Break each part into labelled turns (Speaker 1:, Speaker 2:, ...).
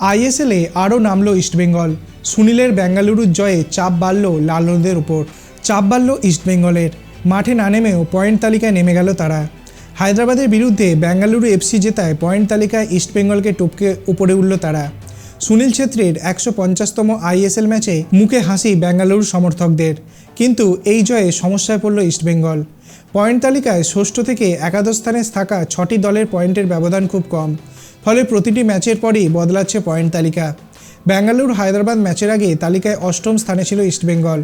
Speaker 1: আইএসএলে আরও নামলো ইস্টবেঙ্গল সুনীলের বেঙ্গালুরুর জয়ে চাপ বাড়ল লালনদের উপর। চাপ বাড়ল ইস্টবেঙ্গলের মাঠে না নেমেও পয়েন্ট তালিকায় নেমে গেল তারা। হায়দ্রাবাদের বিরুদ্ধে বেঙ্গালুরু এফসি জেতায় পয়েন্ট তালিকায় ইস্টবেঙ্গলকে টপকে উপরে উঠল তারা। সুনীল ছেত্রীর একশো পঞ্চাশতম আইএসএল ম্যাচে মুখে হাসি বেঙ্গালুরু সমর্থকদের। কিন্তু এই জয়ে সমস্যায় পড়ল ইস্টবেঙ্গল পয়েন্ট তালিকায় ষষ্ঠ থেকে একাদশ স্থানে থাকা ছটি দলের পয়েন্টের ব্যবধান খুব কম। ফলে প্রতিটি ম্যাচের পরই বদলাচ্ছে পয়েন্ট তালিকা। বেঙ্গালুরু হায়দ্রাবাদ ম্যাচের আগে তালিকায় অষ্টম স্থানে ছিল ইস্টবেঙ্গল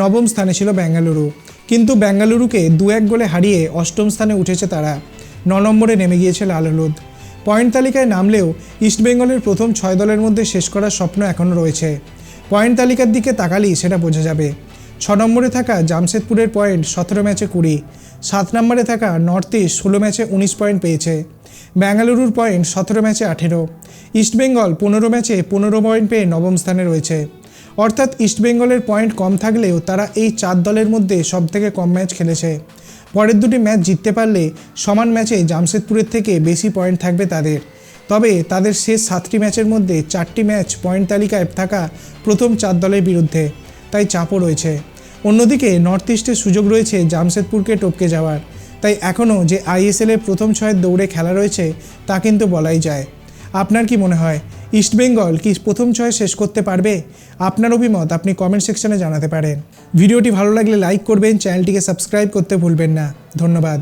Speaker 1: নবম স্থানে ছিল বেঙ্গালুরু। কিন্তু বেঙ্গালুরুকে দু এক গোলে হারিয়ে অষ্টম স্থানে উঠেছে তারা। ন নম্বরে নেমে গিয়েছে লাল হলুদ পয়েন্ট তালিকায় নামলেও ইস্টবেঙ্গলের প্রথম ছয় দলের মধ্যে শেষ করার স্বপ্ন এখনও রয়েছে। পয়েন্ট তালিকার দিকে তাকালেই সেটা বোঝা যাবে। ছ নম্বরে থাকা জামশেদপুরের পয়েন্ট সতেরো ম্যাচে কুড়ি, সাত নম্বরে থাকা নর্থ ইস্ট ষোলো ম্যাচে উনিশ পয়েন্ট পেয়েছে, বেঙ্গালুরুর পয়েন্ট সতেরো ম্যাচে আঠেরো ইস্টবেঙ্গল পনেরো ম্যাচে পনেরো পয়েন্ট পেয়ে নবম স্থানে রয়েছে। অর্থাৎ ইস্টবেঙ্গলের পয়েন্ট কম থাকলেও তারা এই চার দলের মধ্যে সবথেকে কম ম্যাচ খেলেছে। পরের দুটি ম্যাচ জিততে পারলে সমান ম্যাচে জামশেদপুরের থেকে বেশি পয়েন্ট থাকবে তাদের। তবে তাদের শেষ সাতটি ম্যাচের মধ্যে চারটি ম্যাচ পয়েন্ট তালিকায় থাকা প্রথম চার দলের বিরুদ্ধে, তাই চাপও রয়েছে। অন্যদিকে নর্থ ইস্টের সুযোগ রয়েছে জামশেদপুরকে টপকে যাওয়ার, তাই এখনও যে আইএসএলের প্রথম ছয়ের দৌড়ে খেলা রয়েছে তা কিন্তু বলাই যায়। আপনার কি মনে হয়? ইস্টবেঙ্গল কি প্রথম ছয় শেষ করতে পারবে? আপনার অভিমত আপনি কমেন্ট সেকশনে জানাতে পারেন। ভিডিওটি ভালো লাগলে লাইক করবেন চ্যানেলটিকে সাবস্ক্রাইব করতে ভুলবেন না। ধন্যবাদ।